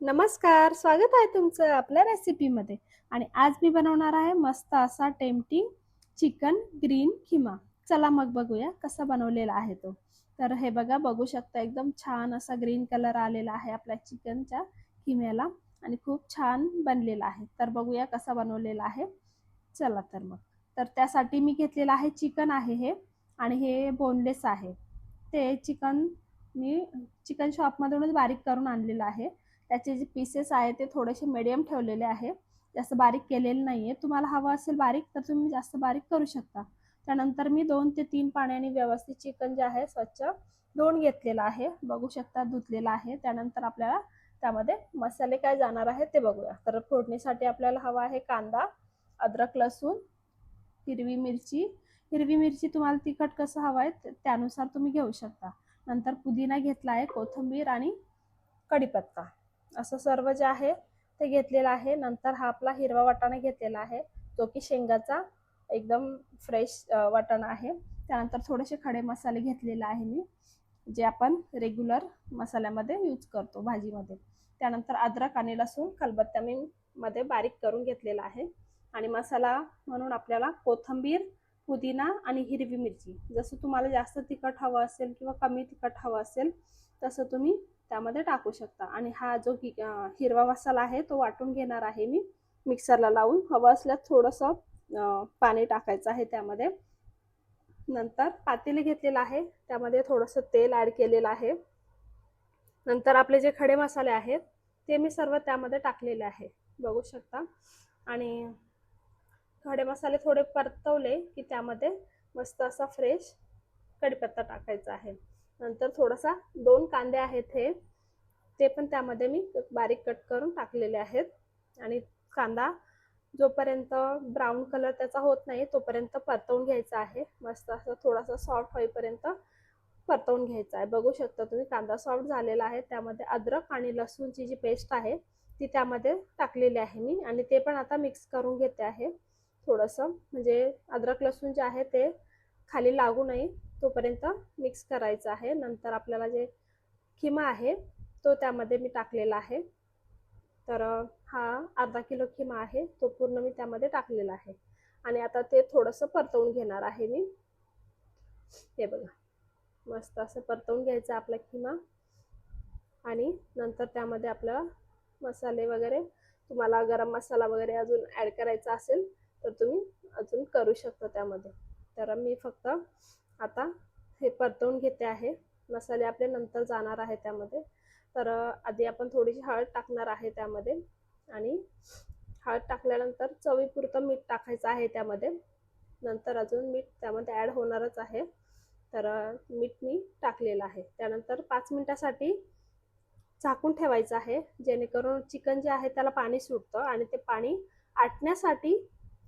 नमस्कार स्वागत आहे तुमचं आपल्या रेसिपीमध्ये. आणि आज मी बनवणार आहे मस्त असा टेम्पटिंग चिकन ग्रीन खिमा. चला मग बघूया कसा बनवलेला आहे तो. तर हे बघा बघू शकता एकदम छान असा ग्रीन कलर आलेला आहे आपल्या चिकनच्या खिम्याला आणि खूप छान बनलेला आहे. तर बघूया कसा बनवलेला आहे. चला तर मग. तर त्यासाठी मी घेतलेलं आहे चिकन आहे हे आणि हे बोनलेस आहे. ते चिकन मी चिकन शॉपमधूनच बारीक करून आणलेलं आहे. त्याचे जे पीसेस आहे ते थोडेसे मिडियम ठेवलेले आहे. जास्त बारीक केलेले नाही आहे तुम्हाला हवं असेल बारीक तर तुम्ही जास्त बारीक करू शकता. त्यानंतर मी दोन ते तीन पाण्याने व्यवस्थित चिकन जे आहे स्वच्छ धुवून घेतलेलं आहे. बघू शकता धुतलेलं आहे. त्यानंतर आपल्याला त्यामध्ये मसाले काय जाणार आहे ते बघूया. तर फोडणीसाठी आपल्याला हवा आहे कांदा अद्रक लसूण हिरवी मिरची. हिरवी मिरची तुम्हाला तिखट कसं हवं आहे त्यानुसार तुम्ही घेऊ शकता. नंतर पुदिना घेतला आहे कोथिंबीर आणि कढीपत्ता. असं सर्व जे आहे ते घेतलेलं आहे. नंतर हा आपला हिरवा वाटाणा घेतलेला आहे. जो की शेंगाचा एकदम फ्रेश वाटाणा आहे. त्यानंतर थोडेसे खडे मसाले घेतलेले आहे मी जे आपण रेग्युलर मसाल्यामध्ये यूज करतो भाजीमध्ये. त्यानंतर अद्रक आणि लसूण खलबत्त्या मी मध्ये बारीक करून घेतलेला आहे. आणि मसाला म्हणून आपल्याला कोथंबीर पुदिना आणि हिरवी मिरची. जसं तुम्हाला जास्त तिखट हवं असेल किंवा कमी तिखट हवं असेल तसं तुम्ही त्यामध्ये टाकू शकता. आणि हा जो हिरवा मसाला आहे तो वाटून घेणार आहे मी मिक्सरला लावून. हवं असल्यास थोडंसं पाणी टाकायचं आहे त्यामध्ये. नंतर पातेले घेतलेलं आहे. त्यामध्ये थोडंसं तेल ॲड केलेलं आहे. नंतर आपले जे खडे मसाले आहेत ते मी सर्व त्यामध्ये टाकलेले आहे. बघू शकता. आणि खडे मसाले थोडे परतवले की त्यामध्ये मस्त असा फ्रेश कढीपत्ता टाकायचा आहे. नंतर थोडासा दोन कांदे आहेत हे. ते पण त्यामध्ये मी बारीक कट करून टाकलेले आहेत. आणि कांदा जोपर्यंत ब्राऊन कलर त्याचा होत नाही तोपर्यंत परतवून घ्यायचा आहे. मस्त असं थोडासा सॉफ्ट होईपर्यंत परतवून घ्यायचा आहे. बघू शकता तुम्ही कांदा सॉफ्ट झालेला आहे. त्यामध्ये अद्रक आणि लसूणची जी पेस्ट आहे ती त्यामध्ये टाकलेली आहे मी. आणि ते पण आता मिक्स करून घेते आहे. थोडंसं म्हणजे अद्रक लसूण जे आहे ते खाली लागू नये. तोपर्यंत मिक्स करायचं आहे. नंतर आपल्याला जे खिमा आहे तो त्यामध्ये मी टाकलेला आहे. तर हा अर्धा किलो खिमा आहे. तो पूर्ण मी त्यामध्ये टाकलेला आहे. आणि आता ते थोडंसं परतवून घेणार आहे मी. हे बघा. मस्त असं परतवून घ्यायचं आपला खिमा. आणि नंतर त्यामध्ये आपल्याला मसाले वगैरे तुम्हाला गरम मसाला वगैरे अजून ॲड करायचा असेल तर तुम्ही अजून करू शकता त्यामध्ये. तर मी फक्त आता हे परतवून घेते आहे. मसाले आपले नंतर जाणार आहे त्यामध्ये. तर आधी आपण थोडीशी हळद टाकणार आहे त्यामध्ये. आणि हळद टाकल्यानंतर चवीपुरतं मीठ टाकायचं आहे त्यामध्ये. नंतर अजून मीठ त्यामध्ये ॲड होणारच आहे. तर मीठ मी टाकलेलं आहे. त्यानंतर पाच मिनटासाठी झाकून ठेवायचं आहे. जेणेकरून चिकन जे आहे त्याला पाणी सुटतं आणि ते पाणी आटण्यासाठी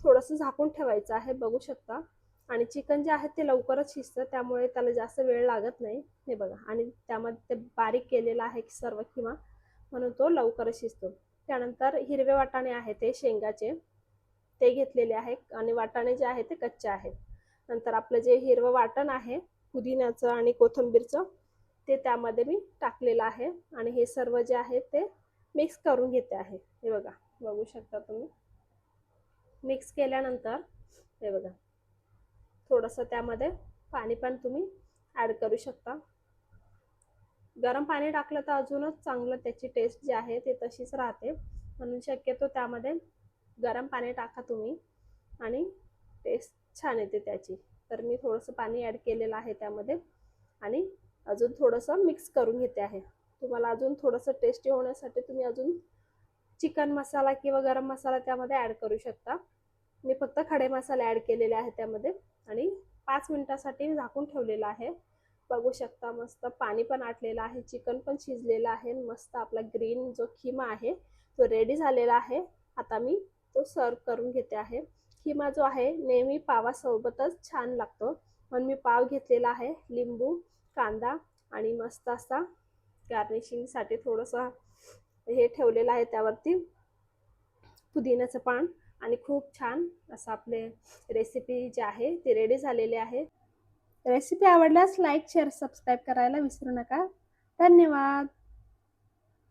थोडंसं झाकून ठेवायचं आहे. बघू शकता. आणि चिकन जे आहे ते लवकरच शिजतं त्यामुळे त्याला जास्त वेळ लागत नाही. हे बघा. आणि त्यामध्ये ते बारीक केलेलं आहे सर्व किंवा म्हणून तो लवकरच शिजतो. त्यानंतर हिरवे वाटाणे आहे ते शेंगाचे. ते घेतलेले आहे आणि वाटाणे जे आहे ते कच्चे आहेत. नंतर आपलं जे हिरवं वाटण आहे पुदिन्याचं आणि कोथिंबीरचं ते त्यामध्ये मी टाकलेलं आहे. आणि हे सर्व जे आहे ते मिक्स करून घेते आहे. हे बघा. बघू शकता तुम्ही. मिक्स केल्यानंतर हे बघा. थोडंसं त्यामध्ये पाणी पण तुम्ही ॲड करू शकता. गरम पाणी टाकलं तर अजूनच चांगलं त्याची टेस्ट जी आहे ते तशीच राहते. म्हणून शक्यतो त्यामध्ये गरम पाणी टाका तुम्ही आणि टेस्ट छान येते त्याची. तर मी थोडंसं पाणी ॲड केलेलं आहे त्यामध्ये आणि अजून थोडंसं मिक्स करून घेते आहे. तुम्हाला अजून थोडंसं टेस्टी होण्यासाठी तुम्ही अजून चिकन मसाला किंवा गरम मसाला त्यामध्ये ॲड करू शकता. मी फक्त खडे मसाले ॲड केलेले आहेत त्यामध्ये. आणि पाच मिनटासाठी झाकून ठेवलेलं आहे. बघू शकता मस्त पाणी पण आटलेलं आहे चिकन पण शिजलेलं आहे मस्त आपला ग्रीन जो खिमा आहे तो रेडी झालेला आहे. आता मी तो सर्व करून घेते आहे. खिमा जो आहे नेहमी पावासोबतच छान लागतो. म्हणून मी पाव घेतलेला आहे लिंबू कांदा आणि मस्त असा गार्निशिंगसाठी थोडंसं हे ठेवलेलं आहे त्यावरती पुदिन्याचं पान. आणि खूप छान असं आपले रेसिपी जे आहे ती रेडी झालेली आहे रेसिपी आवडल्यास लाईक शेअर सबस्क्राईब करायला विसरू नका. धन्यवाद.